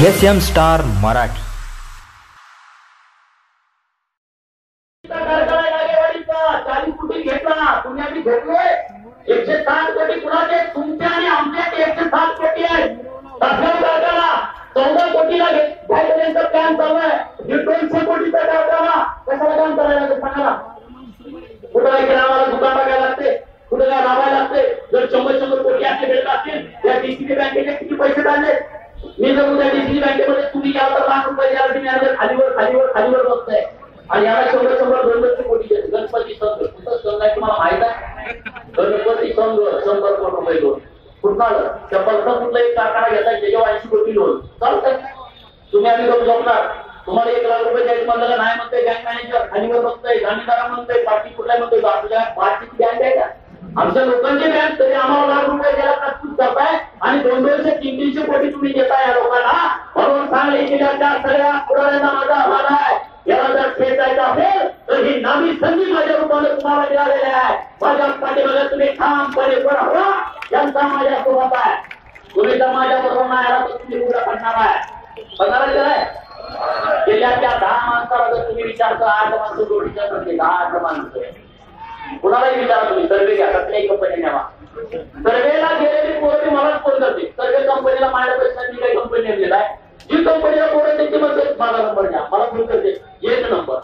S M star Marathi घेतला एकशे सात कोटी कुणाचे तुमचे आणि आमचे एकशे सात कोटी आहे मी जर उद्या डीसीबी बँकेमध्ये तुम्ही याला तर लाख रुपये द्याल तुम्ही याला खालीवर खालीवर खालीवर बसताय. आणि याला शंभर शंभर दोन लक्ष कोटी देते? गणपती संघ. कुठं संघ आहे तुम्हाला माहीत आहे? गणपती संघ शंभर कोटी रुपये लोन कुठं? आलं त्या कुठला एक कारखाना घेताय त्याच्यावर ऐंशी कोटी लोन. चालतंय. तुम्ही आम्ही करू शकणार तुम्हाला एक लाख रुपये द्यायचं म्हणलं नाही म्हणतोय बँक मॅनेजर खालीवर बसतोय जाणीदारा म्हणतोय पार्टी कुठला म्हणतोय? आपल्या पार्टीची बँक आहे का? आमच्या लोक सांगली सगळ्या पुराण्यांना माझा आव्हान आहे. याला जर खेचायचं असेल तर ही नामी संधी माझ्या रूपाने तुम्हाला मिळालेली आहे. माझ्या पाठीमध्ये तुम्ही ठामपणे उभं राहा. यांचा माझ्या सोबत आहे. तुम्ही जर माझ्या बरोबर नाही आला तर तुम्ही उद्या पडणार आहे? पडणार आहे का दहा माणसाला जर तुम्ही विचारतो आठ माणसं जोडीच्या म्हणजे दहा आठ माणसं. कुणालाही विचारा तुम्ही? सर्वे घ्या कसल्याही कंपनी न्यावा सर्वेला गेलेली पोरं मलाच फोन करते. सर्वे कंपनीला माझ्या पैशांनी काही कंपनी नेमलेला आहे. जी कंपनीला पोरं त्याची माझा नंबर घ्या. मला फोन करते. एक नंबर.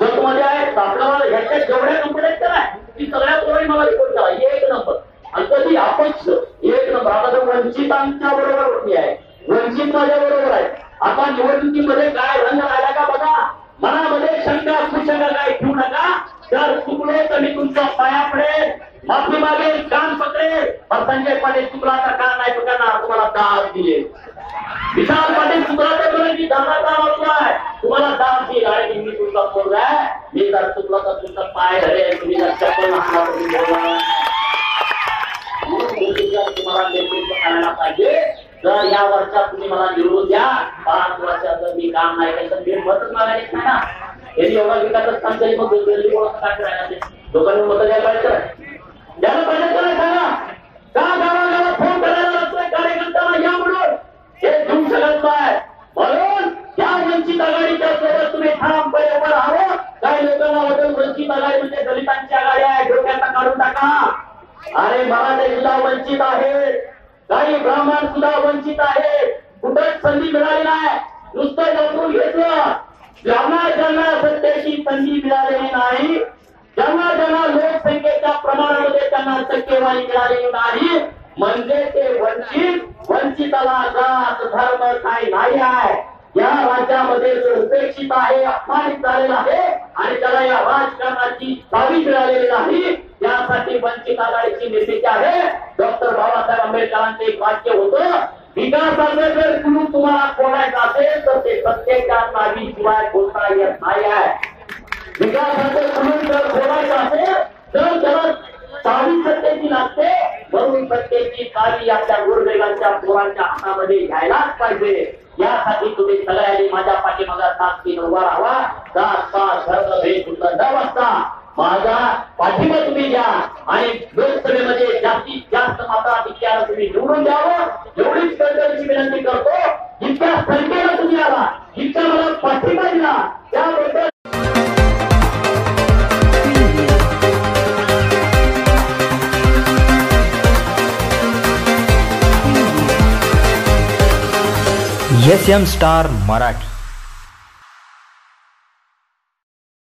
जर तुम्हाला आहे आपल्याला ह्याच्या जेवढ्या कंपन्या आहेत का नाही ती सगळ्या पोरांनी मला रिपोर्ट करा. एक नंबर. आणि कधी अपक्ष एक नंबर. आता जर वंचितांच्या बरोबर मी आहे. वंचित माझ्या बरोबर आहे. आता निवडणुकीमध्ये काय रंग राहिला का बघा? जर चुकलो तर मी तुमच्या पाया पडेल माफी मागेल कान पकडेल पण संजय पाटील चुकला तर का नाही पकडणार? तुम्हाला दास दिले. विशाल पाटील चुकला तर तुम्ही मी धंदा का आहे तुम्हाला दास देईल आणि मी तुमचा पोरगा मी जर चुकला तर तुमचा पाय धरेल. तुम्ही जर चप्पल तुम्हाला नेतृत्व करायला पाहिजे जर या वर्षात तुम्ही मला निवडून द्या. पाच वर्षात जर मी काम नाही केलं तर मी मतच मागायचं ना? यांनी एवढा विकासच काम तरी मग दिल्ली काय करायला लोकांनी मत द्यायला पाहिजे का? द्यायला पाहिजे त्याला सांगा का गावागावात फोन करायला लागतोय कार्यकर्त्यांना या म्हणून हे घेऊ शकत नाही म्हणून त्या वंचित आघाडीच्या सोबत तुम्ही ठामपणे उभं राहावं काही लोकांना वाटत वंचित आघाडी म्हणजे दलितांची आघाडी आहे डोक्यात काढून टाका अरे मराठे सुद्धा वंचित आहे काही ब्राह्मण सुद्धा वंचित आहे कुठंच संधी मिळाली नाही नुसतं लपवून घेतलं ज्यांना ज्यांना सत्याची संधी मिळालेली नाही ज्यांना ज्यांना लोकसंख्येच्या प्रमाणामध्ये त्यांना टक्केवारी मिळालेली नाही म्हणजे ते वंचित वंचिताला जात धर्म काही नाही आहे. या राज्यामध्ये जो उपेक्षित आहे अपमानित झालेला आहे आणि त्याला या राजकारणाची चावी मिळालेली नाही यासाठी वंचित आघाडीची निर्मिती आहे. डॉक्टर बाबासाहेब आंबेडकरांचे एक वाक्य होतं विकासाचं जर कुणी तुम्हाला कोणायचं असेल तर ते सत्तेच्या शिवाय बोलता येत नाही आहे विकासाचं कुणी जर बोलायचं असेल तर त्याला चावी सत्तेची लागते म्हणून सत्तेची चावी आपल्या गुरुदेवांच्या पोरांच्या हातामध्ये घ्यायलाच पाहिजे यासाठी तुम्ही सगळ्यांनी माझ्या पाठीमागा सात ताकदीन उभा राहावा सात पाच धर्म भेद न वाजता माझा पाठिंबा तुम्ही घ्या आणि लोकसभेमध्ये जास्तीत जास्त माता मताधिक्यानं तुम्ही निवडून द्यावं एवढीच कळकळीची विनंती करतो जितक्या संख्येनं तुम्ही आला इतका मला पाठिंबा दिला. त्याबद्दल एस एम स्टार मराठी.